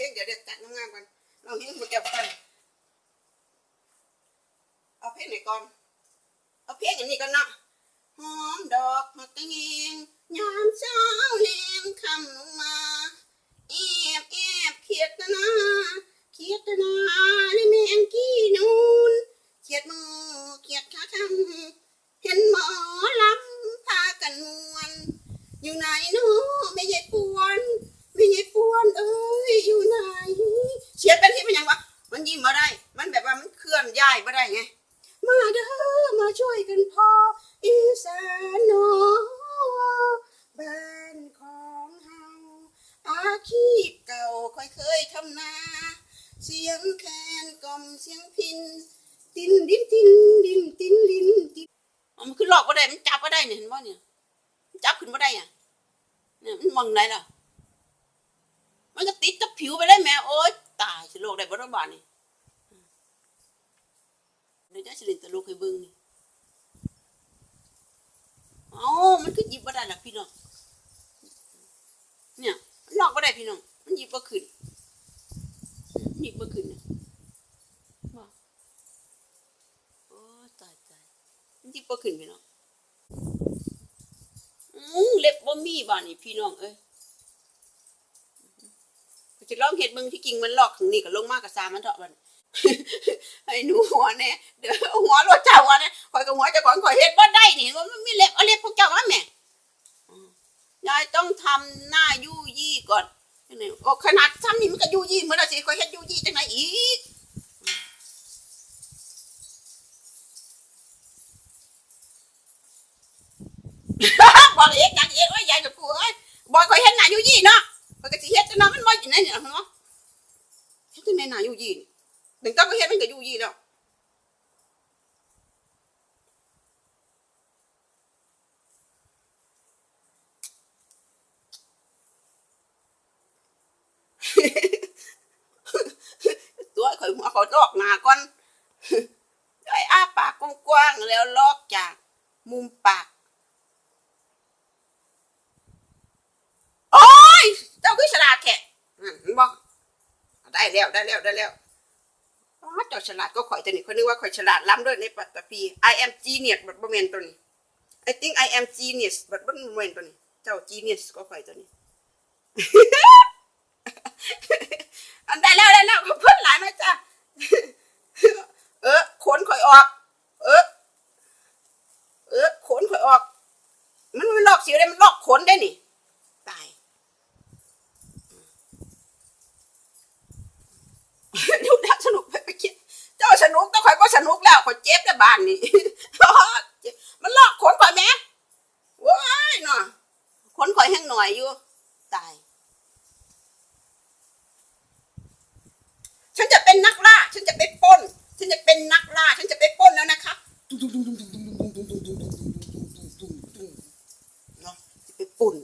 เพลงเดี๋ยวเดี๋ยวจัดงามกันลองเพลงมาเก็บกัน เอาเพลงไหนก่อน เอาเพลงอันนี้ก่อนเนาะหอมดอกหักแตงยามเช้าแนมคำลงมาแอบแอบเขียดตนาเขียดตนาในแมงกี้นูนเขียดมือเขียดขาทำเห็นหมอลำพากันมวน อยู่ไหนนาะไม่ใช่ปวน ปวนเอ้ยอยู่ไหนเขียดเป็นที่เป็นยังวะมันยิ้มมาได้ มันแบบว่ามันเคลื่อนย้ายมาได้ไงมาเด้อมาช่วยกันพออีสานนาะบ้านของเฮาอาชีพเก่าค่อยเคยทำนา เสียงแคนกล่อมเสียงพิน ตินดินตินดินตินดินตินมันขึ้นหลอกมาได้มันจับมาได้เนี่ยเห็นบ่เนี่ยจับขึ้นมาได้อะเนี่ยมันมองไหนล่ะ ผิวไปเลยแม่โอ๊ยตายสิโลกได้บ่ระบาดนี่เดี๋ยวจะสิเลินตลกให้เบิ่งนี่เอ้ามันคือหยิบบ่ได้ล่ะพี่น้องเนี่ยมันลอกบ่ได้พี่น้องมันหยิบบ่ขึ้นหยิบบ่ขึ้นเนี่ยว่าโอ้ยตายตายมันหยิบบ่ขึ้นพี่น้องอือเล็บบ่มีบ้านนี่พี่น้องเอ้ย ก็จะลองเฮ็ดเบิ่งที่กิ่งมันลอกข้างนี้ก็ลงมาก็ซามันเถาะบัดไอ้หนูหัวเนี่ยเดี๋ยวหัวรถเจ้าหัวเนี่ยข่อยกับหัวเจะก่อนข่อยเฮ็ดบ่ได้นี่ว่ามันมีเล็บเอาเล็บพวกเจ้ามาแม่ยายต้องทำหน้ายู่ยี่ก่อนนี่ก็ขนาดทำนี่มันก็ยู่ยี่เหมือนกันสิข่อยเฮ็ดยู่ยี่จังไหนอีกบอกเอ็กยังเอ็กว่ายายกับกูเอ้ยบอกข่อยเฮ็ดหน้ายู่ยี่เนาะ หน้ายู่ยี่นี่หนึ่งต้องก็เฮ็ดมันก็อยู่ยี่แล้วตัวข่อยหัวเขาลอกหน้าก่อนไอ้อ้าปากกว้างๆแล้วลอกจากมุมปาก โอ้ย เจ้าคือฉลาดแท้อืมเห็นบ่ ได้แล้วได้แล้วได้แล้วอ๋อเจ้าฉลาดก็ข่อยตัวนี้เขานึกว่าข่อยฉลาดล้ำด้วยในปัตตภี I am genius บัดบ่แม่นตัวนี้ I think I am genius บัดบ่แม่นตัวนี้ เจ้า genius ก็ข่อยตัวนี้ อันได้แล้วได้แล้วขอบคุณหลายนะจ๊ะเออขนข่อยออก เออ เออขนข่อยออก มันมันลอกสิวได้มันลอกขนได้นี่ ก็สนุกแล้วคนเจ็บแล้วบ้านนี่มันลอกขนข่อยแม่ว้ายเนาะขนคอยแห้งหน่อยอยู่ ตาย ฉันจะเป็นนักล่า ฉันจะไปป้น ฉันจะเป็นนักล่า ฉันจะไปป้นแล้วนะครับเนาะจะไปป้น